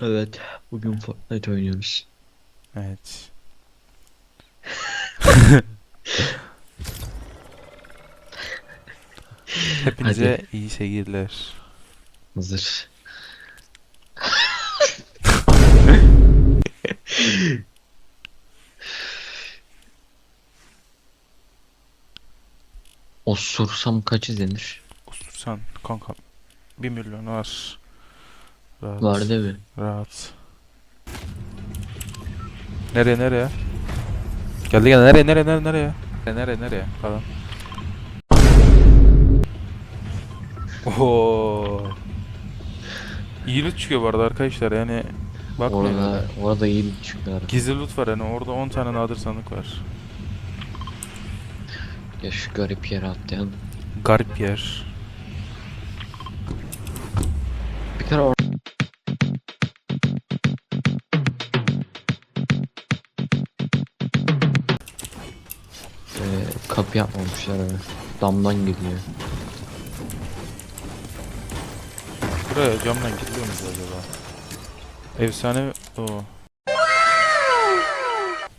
Evet, bugün Fortnite oynuyoruz. Evet. Hepinize iyi seyirler. Hazır. Osursam kaç izlenir? Sen kanka 1 milyon var. Rahat. Var değil mi? Rahat. Nereye nereye? Geldi gel nereye nereye nereye nereye? Nereye nereye falan. Oho. İyi loot çıkıyor bu arada arkadaşlar yani bakmayın. Orada, orada iyi bir çıkıyor. Gizli loot var yani orada 10 tane nadir sandık var. Ya şu garip yere atlayalım. Garip yer. Kapı yapmamışlar öyle. Damdan geliyor. Buraya camdan gidiyor muyuz acaba? Efsane o.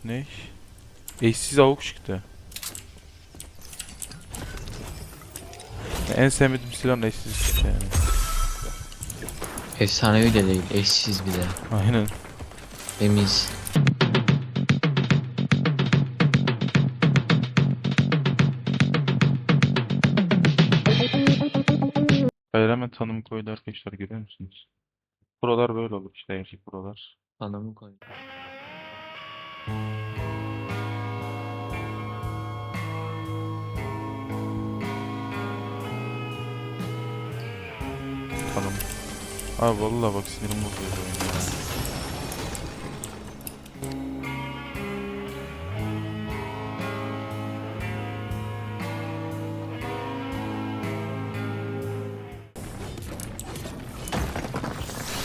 Ne? Eşsiz avuk çıktı. En sevmediğim silahın eşsiz çıktı yani. Efsanevi de değil, eşsiz bir de. Aynen. Temiz. Bayram'a tanım koydu arkadaşlar görüyor musunuz? Buralar böyle olur işte gerçek buralar. Anamı koy. Tanım. Abi vallahi bak sinirim bozuyor bu oyun ya.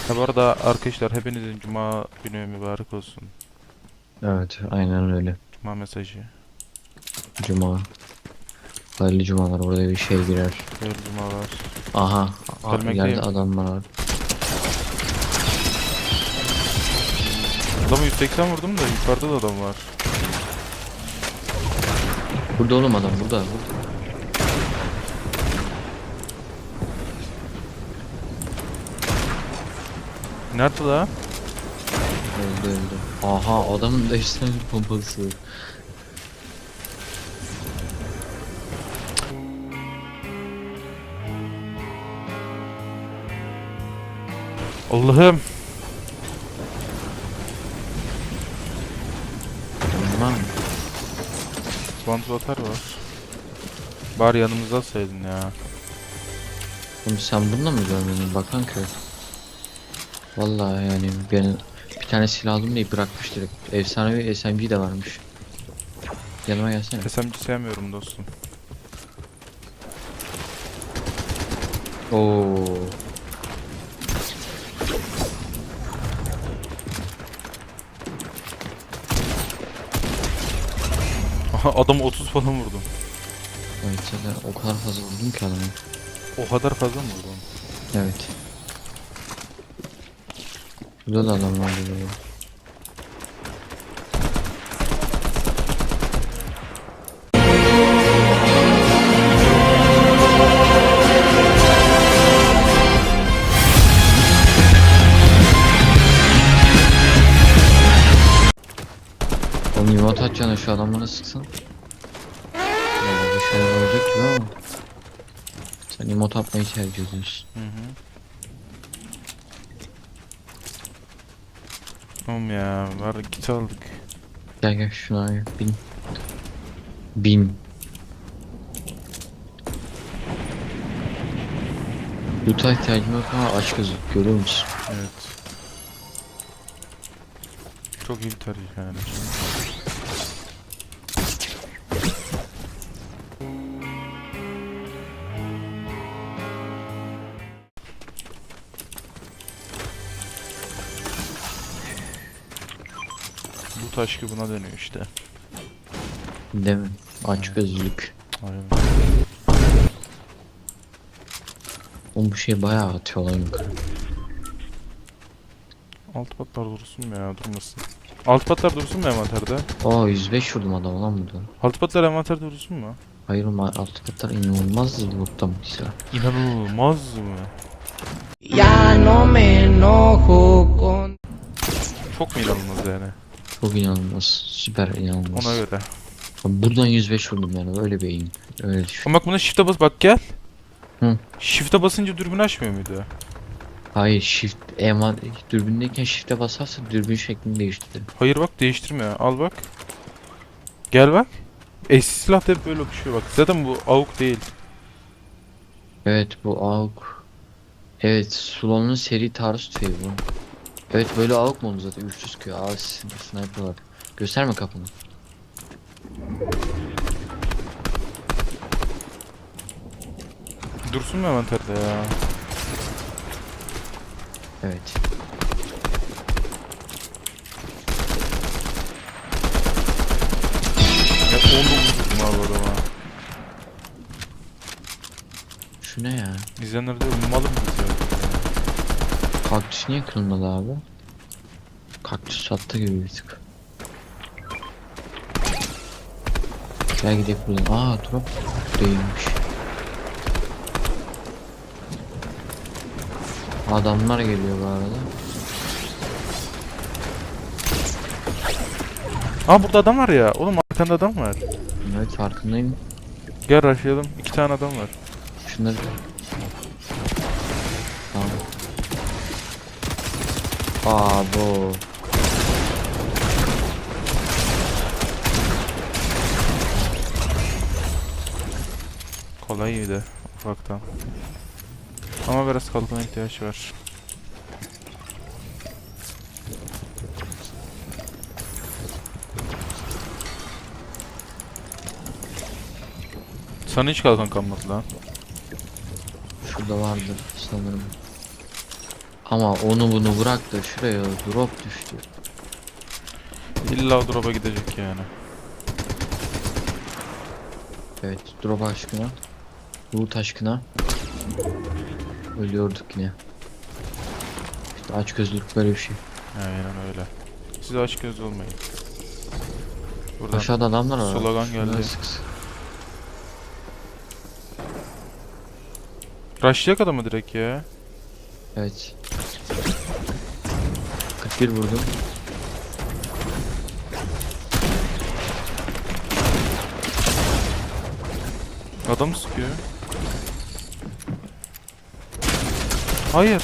Ha bu arada arkadaşlar hepinizin cuma günü mübarek olsun. Evet, aynen öyle. Cuma mesajı. Cuma. Hayırlı cumalar, orada bir şey girer. Hayırlı cumalar. Aha, aha ileride adamlar var. Adamı 180 vurdum da yukarıda da adam var. Burada oğlum adam, burada. burada. Nerede la? Öldü öldü. Aha, adamın da işte pompası. Allah'ım. Tamam. Vantilatör var. Bari yanımıza alsaydın ya. Oğlum sen bununla mı görmedin? Bakan köy. Vallahi yani ben bir tane silah aldım diye bırakmış direkt. Efsanevi SMG de varmış. Yanıma gelsene. SMG sevmiyorum dostum. Oo. Aha adam 30 falan vurdum. Evet o kadar fazla vurdum ki adamı. O kadar fazla mı vurdum? Evet. Burada da adam var böyle. Oğlum yumurta atacağına şu adamlara sıksın. Bir şeyler olacak gibi ama. Sen yumurta atmayı tercih ediyorsun. Hı hı. Oğlum ya var git aldık. Gel gel şuna gel, bin. Bin. Loot'a ihtiyacım yok ama aç gözü görüyor musun? Evet. Çok iyi bir tercih yani. Taş ki buna dönüyor işte. Değil mi? Aç gözlülük. Aynen. Oğlum bu şey bayağı atıyor lan yukarı. Alt patlar dursun mu ya durmasın. Alt patlar dursun mu envanterde? Oo 105 vurdum adamı lan burada. Alt patlar envanterde dursun mu? Hayır oğlum alt katlar inanılmaz loot'ta bu silah. İnanılmaz mı? Ya no me enojo con Çok mu inanılmaz yani? Çok inanılmaz. Süper inanılmaz. Ona göre. Buradan 105 vurdum yani öyle bir aim. Öyle düşün. Ama bak buna shift'e bas bak gel. Hı. Shift'e basınca dürbün açmıyor muydu? Hayır shift eman dürbündeyken shift'e basarsa dürbün şeklini değiştirir. Hayır bak değiştirmiyor. Al bak. Gel bak. Eski silah da hep böyle bir şey bak. Zaten bu AUK değil. Evet bu AUK. Evet Sulon'un seri taarruz tüfeği bu. Evet böyle AUK mu oldu zaten üçlü sıkıyor. Aa sniper var. Gösterme kapını. Dursun mu envanterde ya? Evet. Ya 19 vurdum abi adama. Şu ne ya? İzleyenler diyor malı mı biz ya? Kaktüs niye kırılmadı abi? Kaktüs sattı gibi bir tık. Gel gidelim buradan. Aa drop değilmiş. Adamlar geliyor bu arada. Aa burada adam var ya. Oğlum arkanda adam var. Evet farkındayım. Gel rushlayalım. İki tane adam var. Şunları Aa bu. Kolay iyiydi ufaktan. Ama biraz kalkana ihtiyaç var. Sana hiç kalkan kalmadı lan. Şurada vardır sanırım. Ama onu bunu bırak da şuraya drop düştü. İlla drop'a gidecek yani. Evet drop aşkına. Loot aşkına. Ölüyorduk yine. İşte aç gözlülük böyle bir şey. Aynen öyle. Siz aç göz olmayın. Buradan Aşağıda adamlar var. slogan Şunları geldi. sık sık. Rushlayacak adamı direkt ya. Evet. 41 vurdum. Adam sıkıyor. Hayır.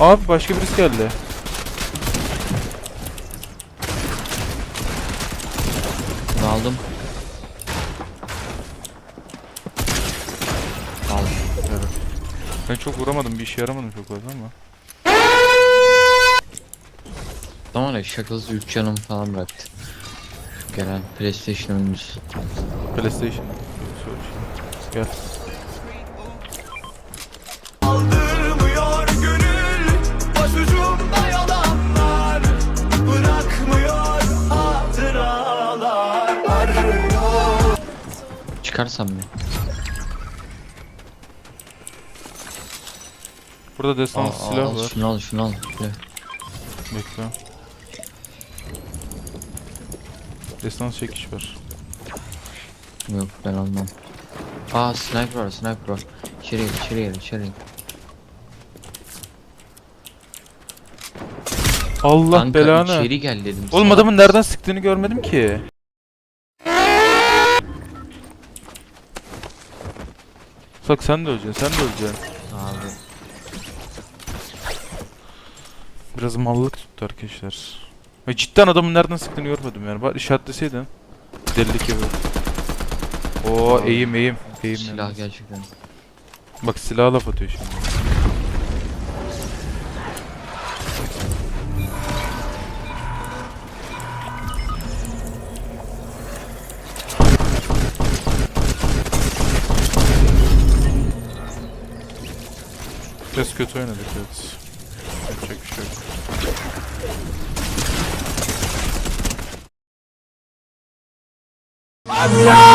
Abi başka birisi geldi. Bunu aldım. Ben çok vuramadım bir işe yaramadım çok fazla ama. Tamam ya şakası 3 canım falan bıraktı. Gelen PlayStation oyuncusu. PlayStation. Gel. Aldırmıyor gönül Başucumda yalanlar Bırakmıyor hatıralar Arıyor Çıkarsam mı? Burada Al, destans al, silah al, var. şunu al şunu al. Bekle. Destans çekiş var. Yok ben almam. Aa sniper var sniper var. İçeri gel içeri gel içeri gel. Allah Kanka belanı. içeri gel dedim. Oğlum sana. adamın nereden sıktığını görmedim ki. Bak sen de öleceksin, sen de öleceksin. Abi. Biraz mallık tuttu arkadaşlar. Ve cidden adamın nereden sıktığını görmedim yani. Bak işaretleseydin. Delilik gibi. Oo eğim eğim. Eğim Silah yalnız. gerçekten. Bak silah laf atıyor şimdi. Biraz kötü oynadık evet. Yapacak bir şey yok. Allah